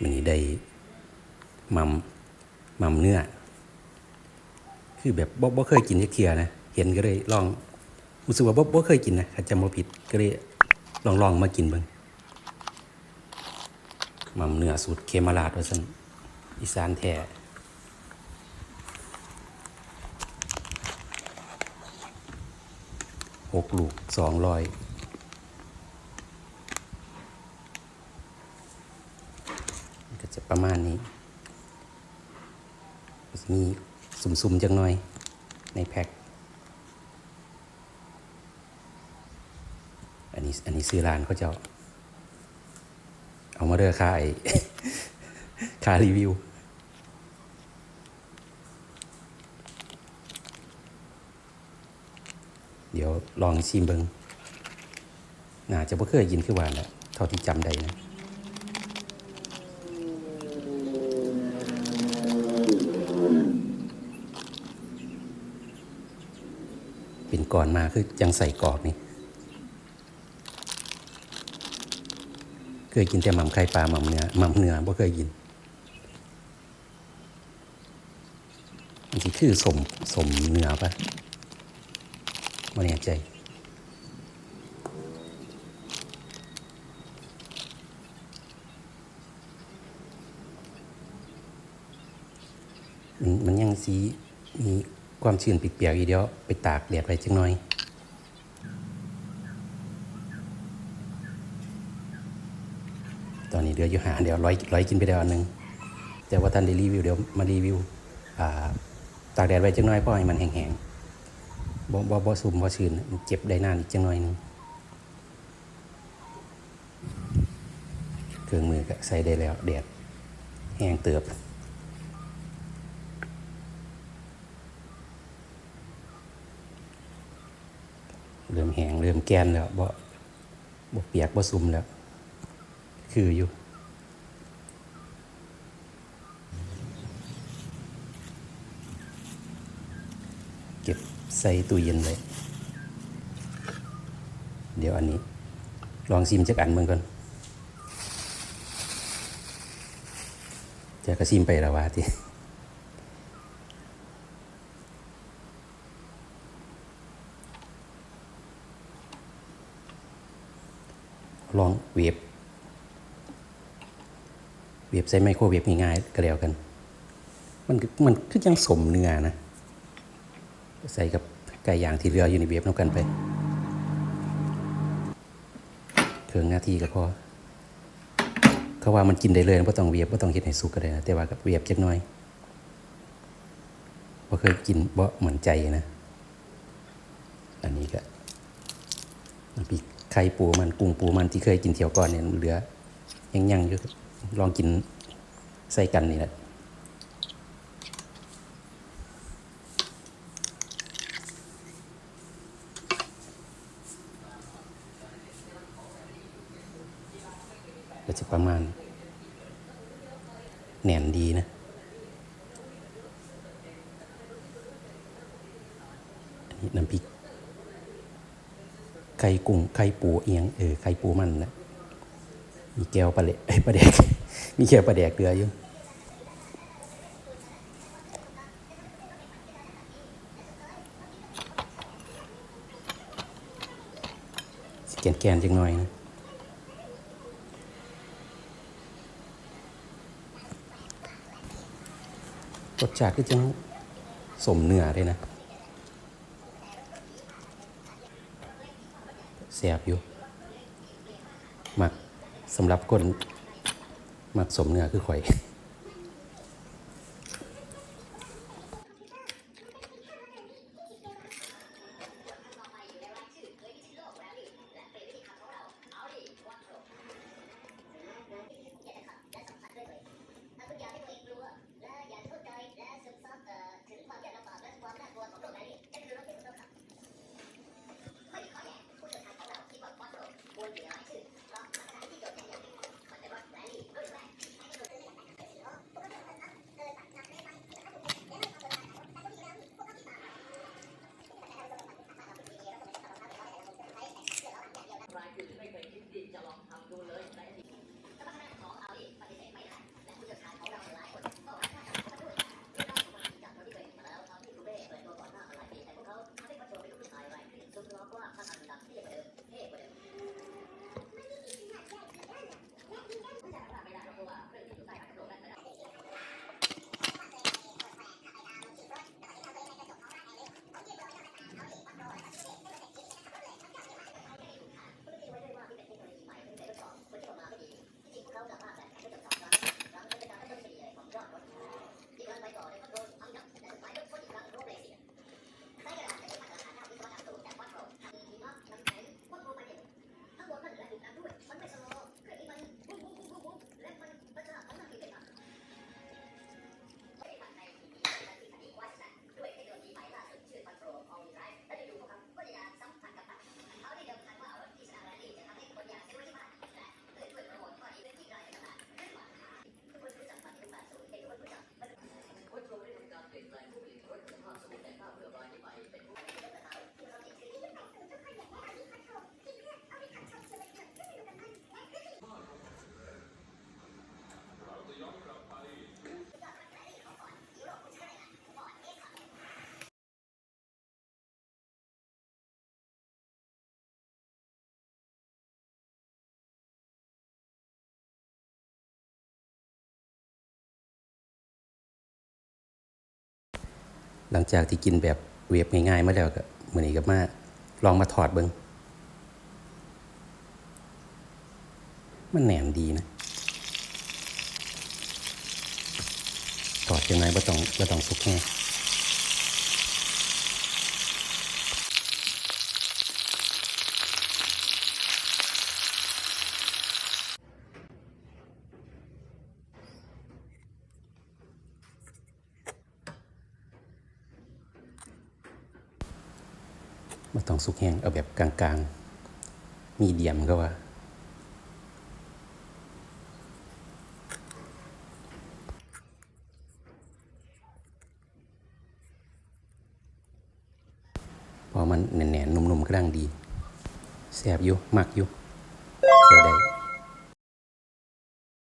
มันนี้ได้มัมมัมเนื้อ คือแบบบ่บ่เคยกินเทียนะ เห็นก็เลยลองรู้สึกว่าบ่บ่เคยกินนะถ้าจำบ่ผิดก็เลยลองลองมากินเบิ่งมัมเนื้อสูตรเคมาลาดว่าซั่นอีสานแท้หกลูกสองร้อย ก็ จะประมาณนี้มีสุ่มๆจังหน่อยในแพ็คอันนี้อันนี้ซื้อร้านเขาจะเอามาเด้อค่าไอ้ค่ารีวิวเดี๋ยวลองชิมเบิงน่าจะบ่เคยกินคือหวานแหละเท่าที่จำได้นะ ก่อนมาคือยังใส่กรอกนี่เคยกินแต่หม่ำไข่ปลาหม่ำเนื้อหม่ำเนื้อบ่เคยกินมันสิคือสมสมเนื้อปะไม่แน่ใจมันยังสีมี ความชื้นเปียกอีเดียวไปตากแดดไว้จังหน่อยตอนนี้เดืออยู่หาเดี๋ยวร้อยร้อยกินไปเดียวอันหนึ่งแต่ว่าท่านได้รีวิวเดี๋ยวมารีวิวาตากแดดไว้จังหน่อยเพราะให้มันแห้งๆบ่บ่บ่ซุ่มบ่ชื้นเก็บได้นานอีกจังหน่อยนึงเครื่องมือก็ใส่ได้แล้วแดดแห้งเติบ เริ่มแห้งเริ่มแกนแล้วบ่บ่เปียกบ่ซุ่มแล้ว คืออยู่เก็บใส่ตู้เย็นไว้เดี๋ยวอันนี้ ลองซิมจักอันเมืองก่อนจะกระซิมไปแล้วว่าที่ ลองเวฟเวฟใส่ไมโครเวฟง่ายๆก็แล้วกัน มันมันคือยังสมเนื้อนะ ใส่กับไก่ย่างที่เหลืออยู่ในเวฟน้ำกันไปเครื่องหน้าที่ก็พอเขาว่ามันกินได้เลยไม่ต้องเวฟไม่ต้องเฮ็ดให้สุกก็ได้นะแต่ว่ากับเวฟจักหน่อยบ่เคยกินบ่เหมือนใจนะ อันนี้ก็น้ำพริก ไข่ปูมันกุ้งปูมันที่เคยกินเที่ยวก่อนเนี่ยเหลือยังยังอยู่ลองกินใส่กันนี่แหละก็จะประมาณแหนมดีนะอันนี้น้ำพริก ไข่กุ้งไข่ปูเอียงเออไข่ปูมันนะมีแก้วปลาเละไอ้ปลาแดกมีแก้วปลาแดกเดืออยู่สแกนแกนจังหน่อยนะรสชาติก็จังสมเนื้อเลยนะ แส บอยู่มักสำหรับคนมักสมเนื้อคือข่อย 감사합니다. หลังจากที่กินแบบเวฟง่ายๆมาแล้วก็มือนี้ก็มาลองมาถอดเบิ่งมันแหนมดีนะ ถอดยังไงบ่ต้องบ่ต้องสุกแห้ง บ่ต้องสุกแห้งเอาแบบกลางๆ มีเดียมก็ว่า พอมันแหน่นๆนุ่มๆก็ดังดีแสบอยู่มักอยู่ใส่ได้